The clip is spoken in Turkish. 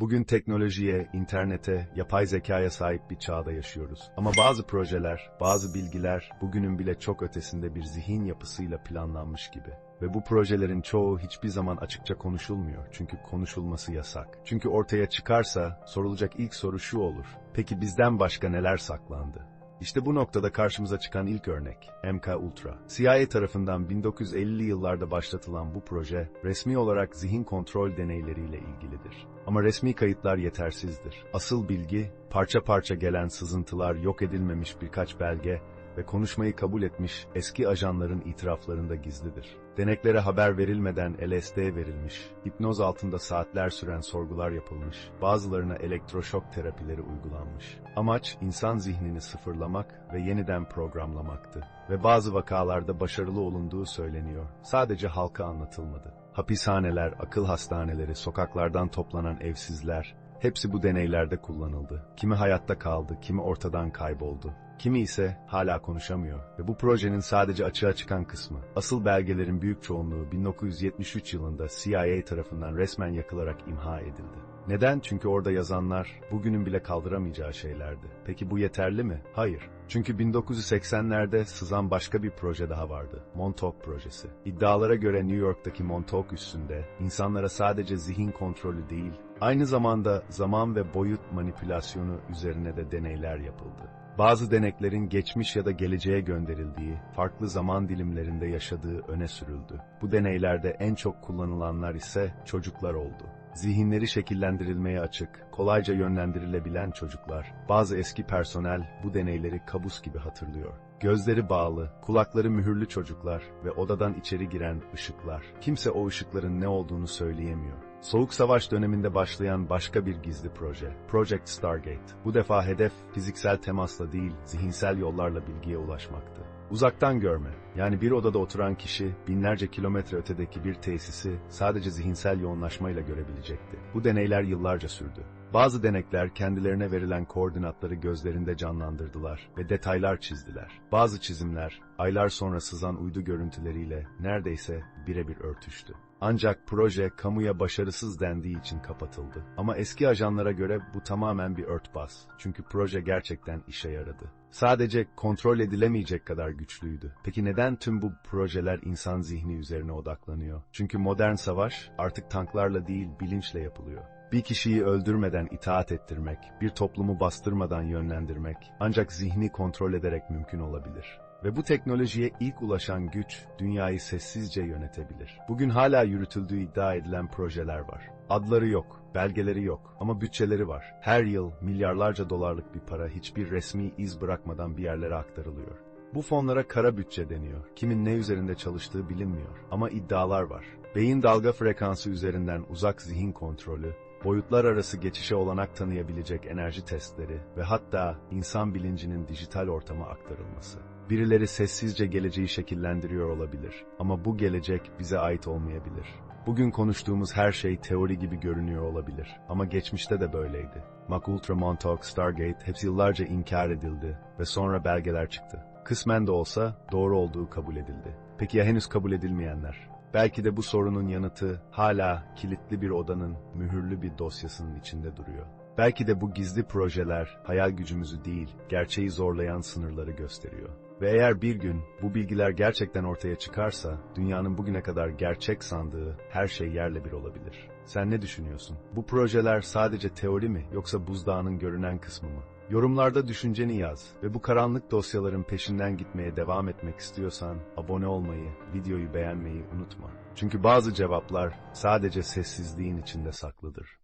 Bugün teknolojiye, internete, yapay zekaya sahip bir çağda yaşıyoruz. Ama bazı projeler, bazı bilgiler bugünün bile çok ötesinde bir zihin yapısıyla planlanmış gibi. Ve bu projelerin çoğu hiçbir zaman açıkça konuşulmuyor. Çünkü konuşulması yasak. Çünkü ortaya çıkarsa sorulacak ilk soru şu olur. Peki bizden başka neler saklandı? İşte bu noktada karşımıza çıkan ilk örnek, MK Ultra. CIA tarafından 1950'li yıllarda başlatılan bu proje, resmi olarak zihin kontrol deneyleriyle ilgilidir. Ama resmi kayıtlar yetersizdir. Asıl bilgi, parça parça gelen sızıntılar, yok edilmemiş birkaç belge ve konuşmayı kabul etmiş eski ajanların itiraflarında gizlidir. Deneklere haber verilmeden LSD verilmiş, hipnoz altında saatler süren sorgular yapılmış, bazılarına elektroşok terapileri uygulanmış. Amaç insan zihnini sıfırlamak ve yeniden programlamaktı. Ve bazı vakalarda başarılı olunduğu söyleniyor. Sadece halka anlatılmadı. Hapishaneler, akıl hastaneleri, sokaklardan toplanan evsizler, hepsi bu deneylerde kullanıldı. Kimi hayatta kaldı, kimi ortadan kayboldu. Kimi ise hala konuşamıyor ve bu projenin sadece açığa çıkan kısmı. Asıl belgelerin büyük çoğunluğu 1973 yılında CIA tarafından resmen yakılarak imha edildi. Neden? Çünkü orada yazanlar bugünün bile kaldıramayacağı şeylerdi. Peki bu yeterli mi? Hayır. Çünkü 1980'lerde sızan başka bir proje daha vardı. Montauk projesi. İddialara göre New York'taki Montauk üssünde insanlara sadece zihin kontrolü değil, aynı zamanda zaman ve boyut manipülasyonu üzerine de deneyler yapıldı. Bazı deneklerin geçmiş ya da geleceğe gönderildiği, farklı zaman dilimlerinde yaşadığı öne sürüldü. Bu deneylerde en çok kullanılanlar ise çocuklar oldu. Zihinleri şekillendirilmeye açık, kolayca yönlendirilebilen çocuklar. Bazı eski personel bu deneyleri kabus gibi hatırlıyor. Gözleri bağlı, kulakları mühürlü çocuklar ve odadan içeri giren ışıklar. Kimse o ışıkların ne olduğunu söyleyemiyor. Soğuk Savaş döneminde başlayan başka bir gizli proje, Project Stargate. Bu defa hedef fiziksel temasla değil, zihinsel yollarla bilgiye ulaşmaktı. Uzaktan görme, yani bir odada oturan kişi binlerce kilometre ötedeki bir tesisi sadece zihinsel yoğunlaşmayla görebilecekti. Bu deneyler yıllarca sürdü. Bazı denekler kendilerine verilen koordinatları gözlerinde canlandırdılar ve detaylar çizdiler. Bazı çizimler aylar sonra sızan uydu görüntüleriyle neredeyse birebir örtüştü. Ancak proje kamuya başarısız dendiği için kapatıldı. Ama eski ajanlara göre bu tamamen bir örtbas. Çünkü proje gerçekten işe yaradı. Sadece kontrol edilemeyecek kadar güçlüydü. Peki neden tüm bu projeler insan zihni üzerine odaklanıyor? Çünkü modern savaş artık tanklarla değil bilinçle yapılıyor. Bir kişiyi öldürmeden itaat ettirmek, bir toplumu bastırmadan yönlendirmek ancak zihni kontrol ederek mümkün olabilir. Ve bu teknolojiye ilk ulaşan güç dünyayı sessizce yönetebilir. Bugün hala yürütüldüğü iddia edilen projeler var. Adları yok, belgeleri yok ama bütçeleri var. Her yıl milyarlarca dolarlık bir para hiçbir resmi iz bırakmadan bir yerlere aktarılıyor. Bu fonlara kara bütçe deniyor. Kimin ne üzerinde çalıştığı bilinmiyor. Ama iddialar var. Beyin dalga frekansı üzerinden uzak zihin kontrolü, boyutlar arası geçişe olanak tanıyabilecek enerji testleri ve hatta insan bilincinin dijital ortama aktarılması. Birileri sessizce geleceği şekillendiriyor olabilir ama bu gelecek bize ait olmayabilir. Bugün konuştuğumuz her şey teori gibi görünüyor olabilir ama geçmişte de böyleydi. Mac Ultra Montauk, Stargate hepsi yıllarca inkar edildi ve sonra belgeler çıktı. Kısmen de olsa doğru olduğu kabul edildi. Peki ya henüz kabul edilmeyenler? Belki de bu sorunun yanıtı hala kilitli bir odanın mühürlü bir dosyasının içinde duruyor. Belki de bu gizli projeler hayal gücümüzü değil, gerçeği zorlayan sınırları gösteriyor. Ve eğer bir gün bu bilgiler gerçekten ortaya çıkarsa, dünyanın bugüne kadar gerçek sandığı her şey yerle bir olabilir. Sen ne düşünüyorsun? Bu projeler sadece teori mi yoksa buzdağının görünen kısmı mı? Yorumlarda düşünceni yaz ve bu karanlık dosyaların peşinden gitmeye devam etmek istiyorsan abone olmayı, videoyu beğenmeyi unutma. Çünkü bazı cevaplar sadece sessizliğin içinde saklıdır.